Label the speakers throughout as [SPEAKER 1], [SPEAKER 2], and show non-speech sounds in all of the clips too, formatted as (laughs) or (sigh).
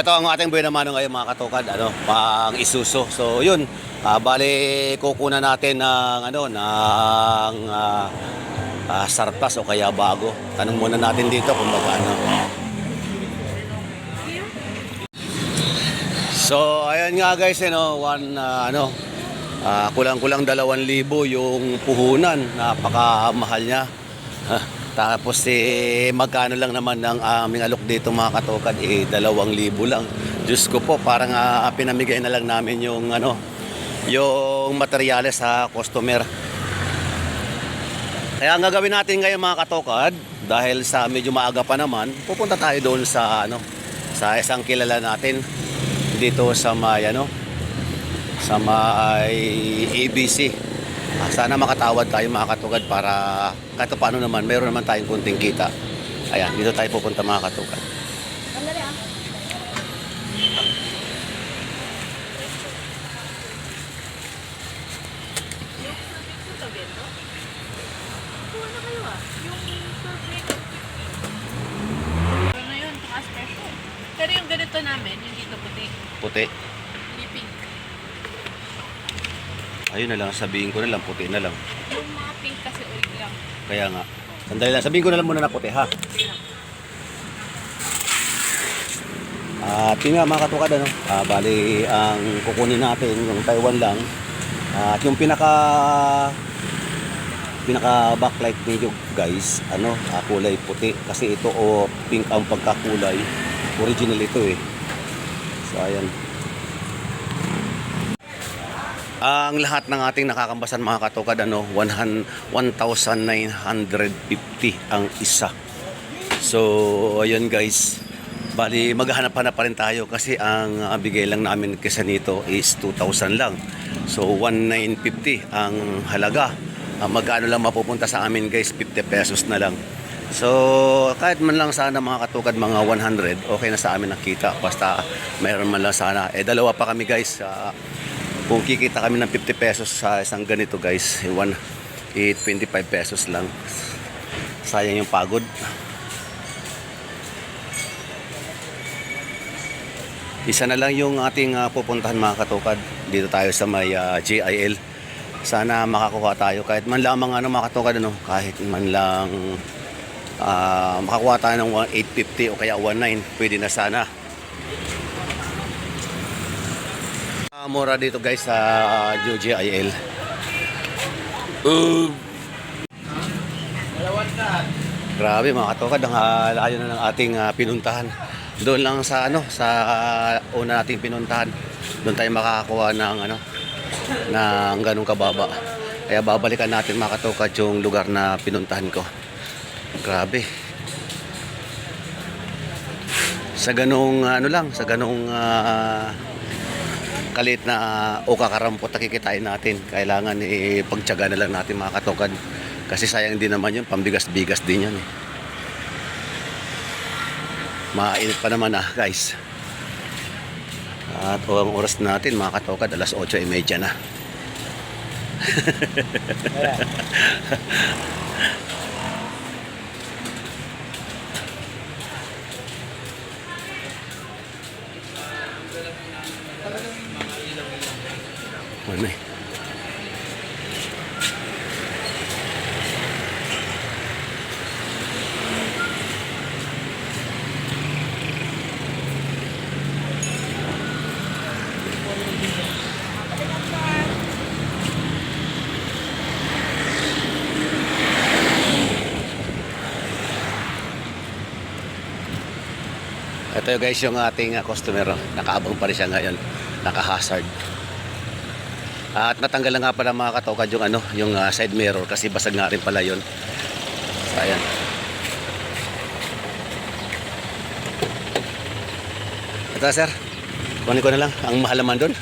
[SPEAKER 1] ito ang ating buhay naman ngayon mga katukad, ano, pang isuso. So yun, ah, bali kukunan natin ng ano, ng ah, ah, sartas o kaya bago. Tanong muna natin dito kung magkano. So ayan nga guys, you know, one ah, ano, ah, kulang-kulang 2,000 yung puhunan. Napakamahal niya. Tapos eh, magkano lang naman ng aming alok dito mga katokad, eh, dalawang libo lang. Diyos ko po, parang ah, pinamigay na lang namin yung ano, yung materyales sa customer. Kaya ang gagawin natin ngayon mga katokad, dahil sa medyo maaga pa naman, pupunta tayo doon sa ano, sa isang kilala natin dito sa may ano, sa may ABC. Sana makatawad tayo mga katugad para kahit paano naman, mayroon naman tayong kunting kita. Ayan, dito tayo pupunta mga katugad.
[SPEAKER 2] Sandali ah. Kuha na kayo ah. Yung perfect.
[SPEAKER 3] Ano yun? Saka special. Pero yung ganito namin, yung dito puti.
[SPEAKER 1] Puti.
[SPEAKER 3] Hindi pink.
[SPEAKER 1] Ayun na lang, sabihin ko na lang, puti na lang.
[SPEAKER 3] Yung mga pink kasi oil lang.
[SPEAKER 1] Kaya nga. Sandali lang, sabihin ko na lang muna na puti ha. At yun nga mga katukad, ano, ah, bali ang kukunin natin yung Taiwan lang. At yung pinaka pinaka backlight nito guys, ano, ah, kulay puti kasi ito o pink ang pagkakulay. Original ito eh. So ayan. Ang lahat ng ating nakakambasan mga katukad ano, 100 1,950 ang isa. So ayun guys. Bali maghahanap-hanap pa rin tayo kasi ang uh, bigay lang namin kesa nito is 2,000 lang. So 1,950 ang halaga. Uh, magkano lang mapupunta sa amin guys, 50 pesos na lang. So kahit man lang sana mga katukad mga 100, okay na sa amin ang kita. Basta mayroon man lang sana. Eh dalawa pa kami guys. Uh, kung kikita kami ng 50 pesos sa isang ganito guys, eh, one, eh, 25 pesos lang. Sayang yung pagod. Isa na lang yung ating ah, pupuntahan mga katukad. Dito tayo sa may ah, JIL. Sana makakuha tayo kahit man lamang ano mga katukad ano, kahit man lang ah, makakuha tayo ng 850 o kaya 19, pwede na sana. Ah, mura dito guys sa uh, JIL. Uh. Grabe mga katukad, ang ah, layo na ng ating ah, pinuntahan. Doon lang sa ano, sa ah, una nating pinuntahan. Doon tayo makakakuha ng ano, ng ganung kababa. Kaya babalikan natin mga katukad yung lugar na pinuntahan ko. Grabe. Sa ganung ano lang, sa ganung ah, kalit na o kakarampot na kikitain natin. Kailangan ipagtyaga na lang natin mga katukad. Kasi sayang din naman yun, pambigas-bigas din yan eh. Mainit pa naman ah guys. At ang oras natin mga katukad, alas 8.30 na. (laughs) Ano eh. Ito guys yung ating uh, customer. Nakaabang pa rin siya ngayon. Naka-hazard. At natanggal na nga pala mga katokad yung ano, yung ah, side mirror kasi basag nga rin pala yun. So, ayan. Ito sir, kunin ko na lang. Ang mahal naman doon,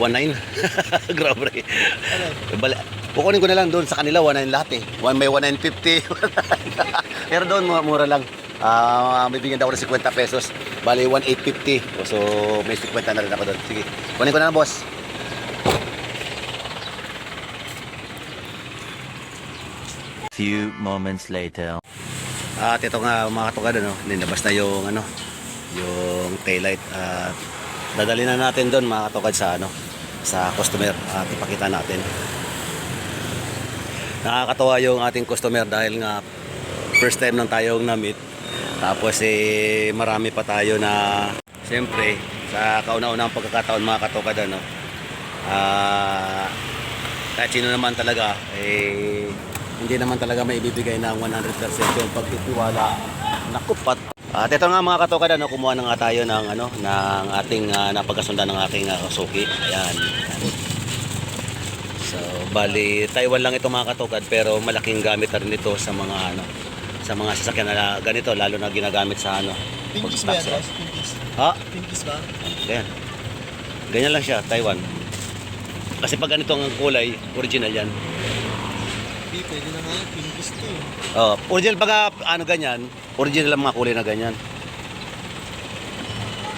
[SPEAKER 1] 1.9. (laughs) Grabe. Bali, kukunin ko na lang doon sa kanila, 1.9 lahat eh. One, may 1.950. (laughs) Pero doon, mura, lang. Ah, may bigyan daw ako ng 50 pesos. Bali, 1.850. So, may 50 na rin ako doon. Sige, kunin ko na lang boss.
[SPEAKER 4] Few moments later.
[SPEAKER 1] At ito nga mga katugad, ano, nilabas na yung ano,
[SPEAKER 5] yung taillight. At dadali na natin doon mga katukad sa ano sa customer. At ipakita natin. Nakakatawa yung ating customer dahil nga first time lang tayong na-meet. Tapos eh marami pa tayo na siyempre sa kauna-unang pagkakataon mga katukad ano ah kahit sino naman talaga eh hindi naman talaga may ibibigay ng 100% yung pagtitiwala nakupat at ito nga mga katukad ano kumuha na nga tayo ng ano ng ating ah, napagkasundan ng aking uh, suki ayan So, bali, Taiwan lang ito mga katukad pero malaking gamit na rin ito sa mga ano sa mga sasakyan na ganito lalo na ginagamit sa ano
[SPEAKER 4] Pinkies ba yan,
[SPEAKER 5] pag-taxi.
[SPEAKER 4] boss? Pinkies.
[SPEAKER 5] Ha?
[SPEAKER 4] Pinkies ba?
[SPEAKER 5] Ganyan. Ganyan lang siya, Taiwan. Kasi pag ganito ang kulay, original yan.
[SPEAKER 4] Hindi, pwede na nga. Pinkies to.
[SPEAKER 5] Oh, original pag ano ganyan, original ang mga kulay na ganyan.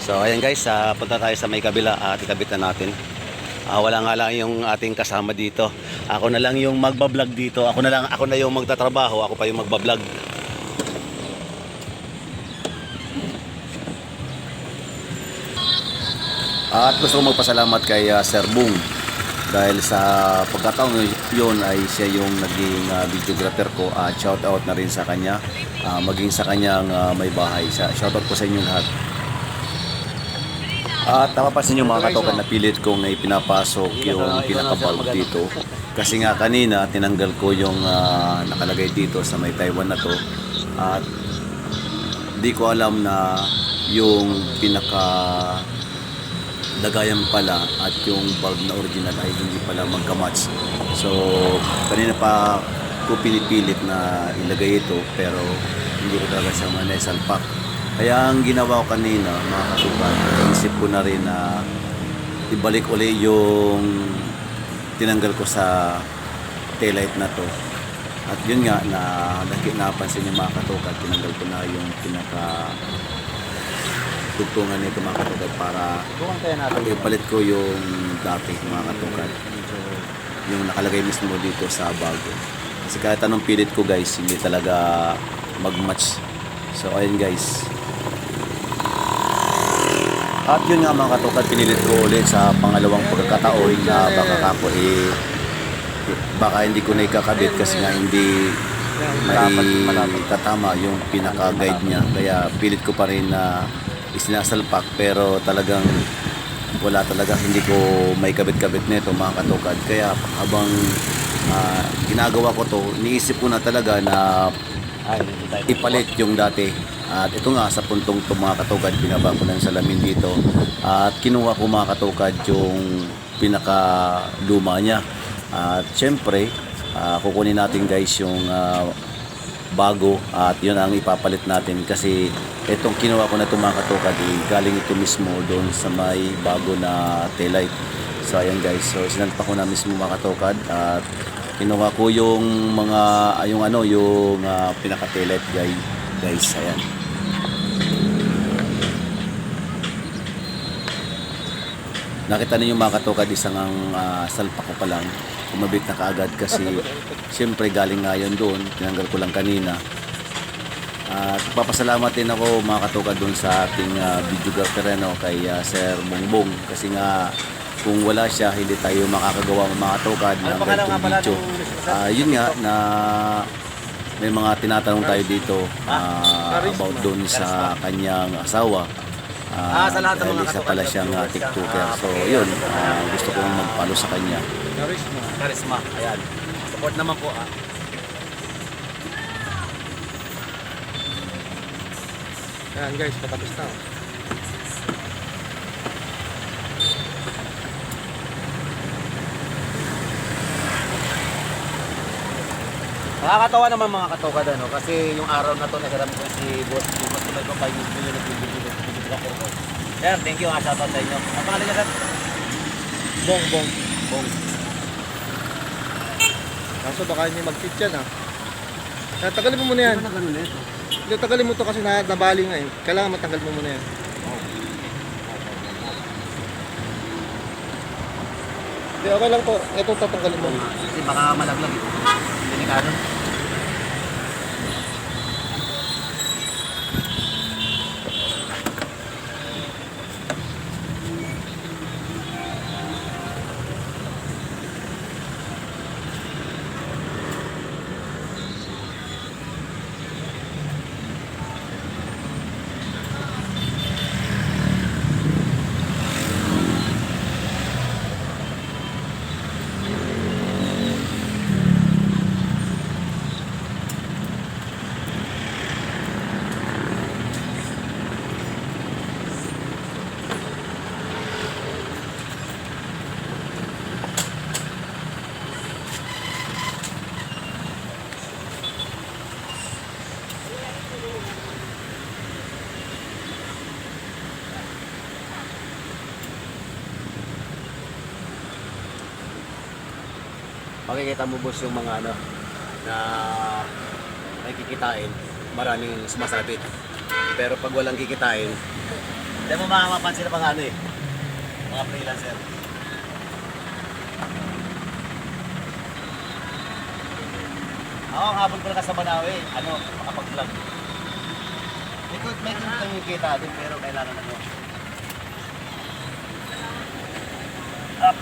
[SPEAKER 5] So, ayan guys, ah, punta tayo sa may kabila at ikabit na natin. Ah, wala nga lang yung ating kasama dito. Ako na lang yung magbablog dito. Ako na lang ako na yung magtatrabaho, ako pa yung magbablog. At gusto ko magpasalamat kay ah, Sir Bung dahil sa pagkataon yun ay siya yung naging ah, videographer ko at shout out na rin sa kanya. Ah, maging sa kanyang ah, may bahay sa shout out po sa inyo lahat. At napapansin nyo mga katokan na pilit kong ipinapasok yung pinaka-bulb dito. Kasi nga kanina tinanggal ko yung ah, nakalagay dito sa may Taiwan na to. At di ko alam na yung pinaka lagayan pala at yung bulb na original ay hindi pala magkamatch. So, kanina pa ko pinipilit na ilagay ito pero hindi ko talaga siya manaisalpak. Kaya ang ginawa ko kanina, mga katuban, isip ko na rin na ibalik uli yung tinanggal ko sa taillight na to. At yun nga, na napansin yung mga katukan, tinanggal ko na yung pinaka tugtungan nito mga katukan para ipalit ko yung dati mga katukan yung nakalagay mismo dito sa bago. Kasi kahit anong pilit ko guys hindi talaga mag-match. So ayun guys. At yun nga mga katukan pinilit ko ulit sa pangalawang pagkakataon na baka kako eh baka hindi ko na ikakabit kasi nga hindi may katama yung pinaka-guide niya. Kaya pilit ko pa rin na isinasalpak pero talagang wala talaga. Hindi ko may kabit-kabit nito mga katukad kaya habang ah, ginagawa ko to niisip ko na talaga na ipalit yung dati. At ito nga sa puntong to mga katukad binaba ko ng salamin dito. At kinuha ko mga katukad yung pinaka luma niya. At syempre ah, kukunin natin guys yung ah, bago at yun ang ipapalit natin kasi itong kinuha ko na itong mga katukad eh, galing ito mismo doon sa may bago na taillight so ayan guys. So sinalpa ko na mismo mga katukad at kinuha ko yung mga ah, yung ano yung ah, pinaka taillight guys guys ayan nakita ninyo mga katukad isang ang ah, salpa ko pa lang. Kumabit na kaagad kasi siyempre galing nga yun doon. Tinanggal ko lang kanina. At papasalamat din ako mga katukad doon sa ating uh, videographer ano, kay ah, Sir Bongbong. Kasi nga kung wala siya hindi tayo makakagawa ng mga katukad ng ganitong video. Ah, yun nga na may mga tinatanong tayo dito ah, about doon sa kanyang asawa Ah, sa lahat ng mga isa pala siyang ah, TikToker. So, yun, ah, gusto kong mag-follow sa kanya.
[SPEAKER 4] Charisma.
[SPEAKER 5] Charisma, ayan. Support naman po ah.
[SPEAKER 4] Yan guys, patapos na.
[SPEAKER 5] Nakakatawa naman mga katokad ano kasi yung araw na to nagkaram ko si boss ko kayo mismo yung nagbibigay ko. Sir, thank you nga shoutout sa inyo. Ang pangalan niya sir?
[SPEAKER 4] Bong, bong.
[SPEAKER 5] Bong.
[SPEAKER 4] Kaso baka hindi mag-fit yan ah. Kaya tagalin mo muna yan.
[SPEAKER 5] Ano ganun eh?
[SPEAKER 4] Hindi, tagalin mo to kasi na, nabali nga eh. Kailangan matanggal mo muna yan. Hindi, okay lang to. Ito tatanggalin mo.
[SPEAKER 5] Kasi baka malaglag ito. Delikado.
[SPEAKER 1] Makikita mo boss yung mga ano na may kikitain, maraming sumasabit. Pero pag walang kikitain, hindi mo makakapansin na pang ano eh, mga freelancer. Ako, ang habol ko na sa Banawi, ano, makapag-vlog. May, may, may kumikita din, pero kailangan ano. Up.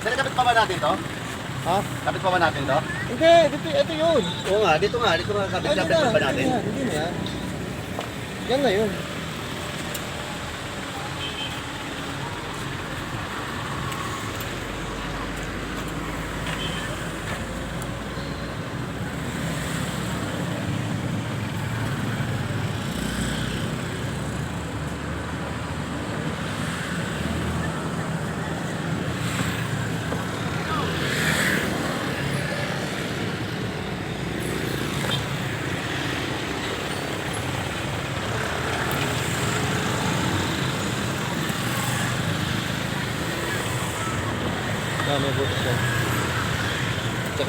[SPEAKER 1] Sir, kapit pa ba natin to?
[SPEAKER 4] Ha?
[SPEAKER 1] Kapit pa ba natin to?
[SPEAKER 4] Hindi, dito, ito yun.
[SPEAKER 1] Oo nga, dito nga, dito nga kapit,
[SPEAKER 4] Ay,
[SPEAKER 1] kapit
[SPEAKER 4] hindi
[SPEAKER 1] pa ba natin?
[SPEAKER 4] Hindi na, hindi na. Yan na yun. Yan, may butas yan. Check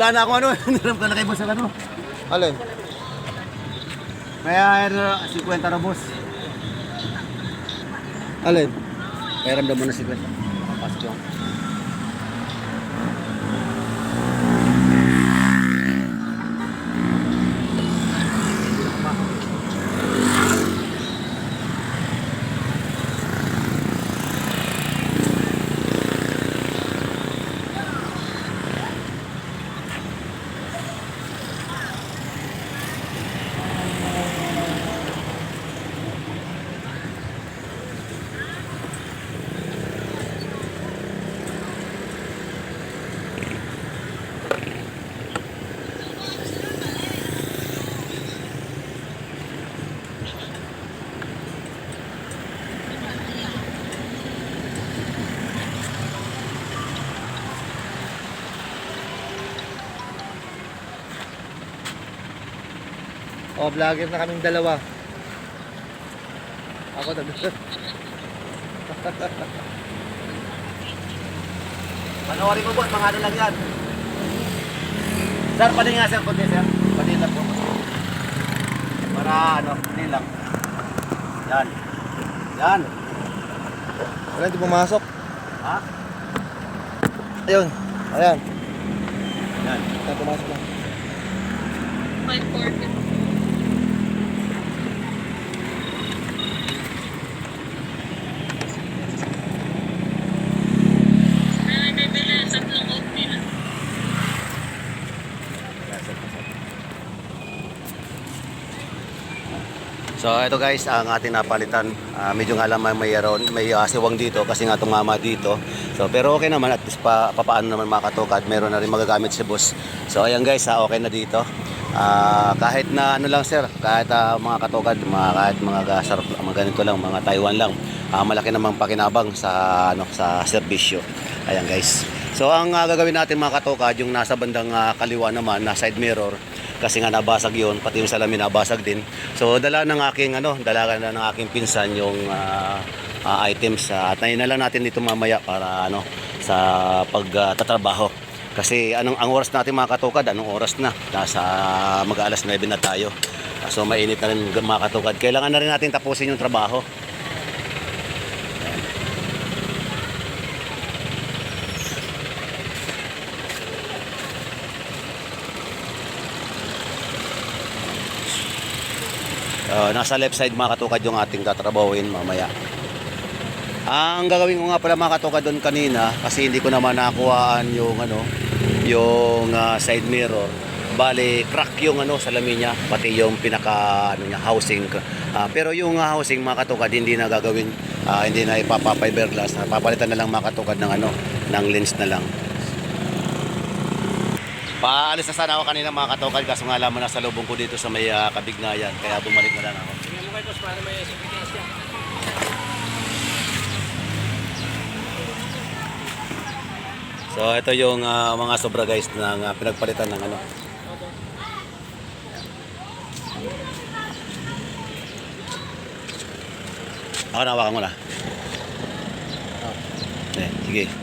[SPEAKER 1] Wala na akong ano, (laughs) niram ka na kay boss ano.
[SPEAKER 4] Alin?
[SPEAKER 1] Kaya ano, 50 na boss.
[SPEAKER 4] Alin?
[SPEAKER 1] Kaya ramdam mo na 50. Papasok lang.
[SPEAKER 4] O, Oh, vlogger na kaming dalawa. Ako nag... (laughs)
[SPEAKER 1] Panoorin mo mga ano lang yan. Sir, pati nga sir, kundi sir. Pati lang po. Para ano, hindi lang. Yan. Yan.
[SPEAKER 4] Wala, hindi pumasok.
[SPEAKER 1] Ha?
[SPEAKER 4] Ayun. Ayan.
[SPEAKER 1] Yan.
[SPEAKER 4] Ito, pumasok na.
[SPEAKER 3] 540.
[SPEAKER 1] So ito guys, ang ating napalitan. Ah, medyo nga lang may mayroon, may ah, siwang dito kasi nga tumama dito. So pero okay naman at least pa, papaano naman makatukad. Meron na rin magagamit si boss. So ayan guys, ah, okay na dito. Ah, kahit na ano lang sir, kahit ah, mga katukad, mga kahit mga gasar, mga ganito lang, mga Taiwan lang. Ah, malaki namang pakinabang sa ano sa serbisyo. Ayan guys. So ang ah, gagawin natin mga katukad, yung nasa bandang ah, kaliwa naman, na side mirror, kasi nga nabasag yun, pati yung salamin nabasag din. So dala ng aking ano, dala na ng aking pinsan yung ah, ah, items at uh, na lang natin dito mamaya para ano sa pagtatrabaho. Kasi anong ang oras natin mga katukad, anong oras na? Nasa mag-alas 9 na tayo. So mainit na rin mga katukad. Kailangan na rin natin tapusin yung trabaho. Uh, nasa left side mga katukad yung ating tatrabahuin mamaya. Ang gagawin ko nga pala mga katukad doon kanina kasi hindi ko naman nakuhaan yung ano yung ah, side mirror. bali crack yung ano salamin niya pati yung pinaka ano niya housing Ah, pero yung ah, housing mga katukad hindi na gagawin ah, hindi na ipapa fiberglass na papalitan na lang mga katukad ng ano ng lens na lang Paalis na sana ako kanina mga katukad kaso nga alam mo nasa lubong ko dito sa may ah, kabignayan kaya bumalik na lang ako
[SPEAKER 4] Tingnan mo kayo, boss, para may evidence
[SPEAKER 1] So ito yung ah, mga sobra guys ng ah, pinagpalitan ng ano. Ako na hawakan mo na. Eh, sige.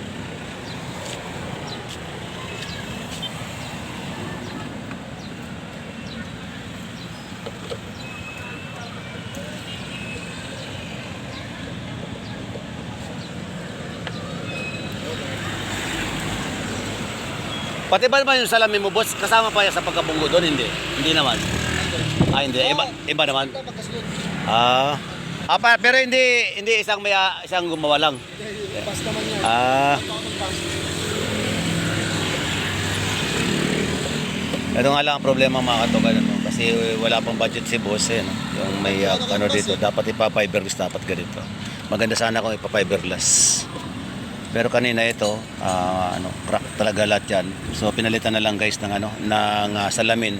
[SPEAKER 1] Pati ba naman yung salamin mo, boss? Kasama pa yan sa pagkabunggo doon? Hindi. Hindi naman. Ah, hindi. Iba, iba naman. Ah. Ah, pa, pero hindi hindi isang may ah, isang gumawa lang.
[SPEAKER 4] Pas naman yan.
[SPEAKER 1] Ah. Ito nga lang ang problema mga katokan ano, kasi wala pang budget si boss eh, no? Yung may ah, ano dito, dapat ipa-fiberglass dapat ganito. Maganda sana kung ipa-fiberglass. Pero kanina ito, ah, ano, crack talaga lahat yan. So pinalitan na lang guys ng ano, ng ah, salamin.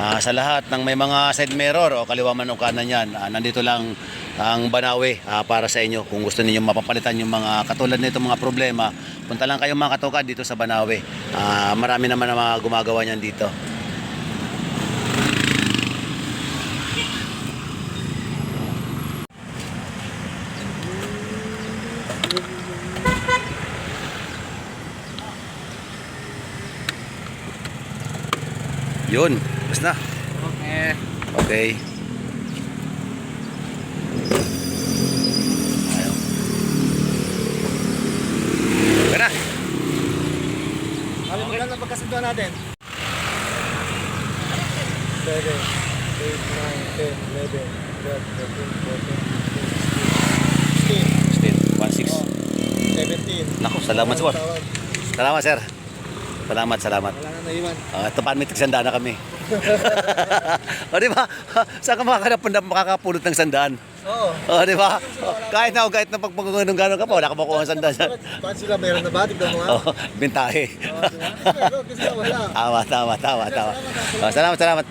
[SPEAKER 1] Ah, sa lahat ng may mga side mirror o kaliwa man o kanan yan, ah, nandito lang ang Banawe ah, para sa inyo. Kung gusto niyo mapapalitan yung mga katulad nito mga problema, punta lang kayo mga katoka dito sa Banawe. Ah, marami naman ang mga gumagawa niyan dito. Yun, basta na.
[SPEAKER 4] Okay.
[SPEAKER 1] Okay. Ayaw. Okay na
[SPEAKER 4] pagkasunduan natin. 7, 8, 9, 10, 11, 12, 13, 14, 15, 16,
[SPEAKER 1] 16, 1, 6.
[SPEAKER 4] 17.
[SPEAKER 1] Naku, salamat sir. Salamat sir. Salamat, salamat.
[SPEAKER 4] Wala na naiwan.
[SPEAKER 1] Uh, ito pa, may tagsanda na kami. (laughs) o, di ba? (laughs) Saan ka makakanap na makakapulot ng sandaan?
[SPEAKER 4] Oo.
[SPEAKER 1] O, di ba? O, kahit na, kahit na pag pagkakagano'n gano'n ka pa, wala ka makuha ng sandaan. (laughs)
[SPEAKER 4] Bakit sila meron na ba? Tignan mo nga.
[SPEAKER 1] O, bintahe.
[SPEAKER 4] Oo, di ba?
[SPEAKER 1] Tama, tama, tama, tama. O, salamat, salamat.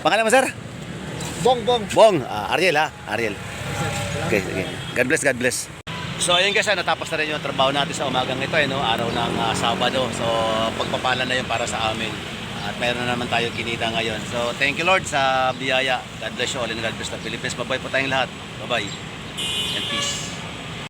[SPEAKER 1] Pangalan mo, sir?
[SPEAKER 4] Bong, bong.
[SPEAKER 1] Bong, ah, Ariel ha, Ariel. Okay, okay. God bless, God bless. So ayun guys, ah, natapos na rin yung trabaho natin sa umagang ito, eh, no? araw ng ah, Sabado. So pagpapala na yun para sa amin. At meron na naman tayo kinita ngayon. So thank you Lord sa biyaya. God bless you all and God bless the Philippines. Bye-bye po tayong lahat. Bye-bye. And peace.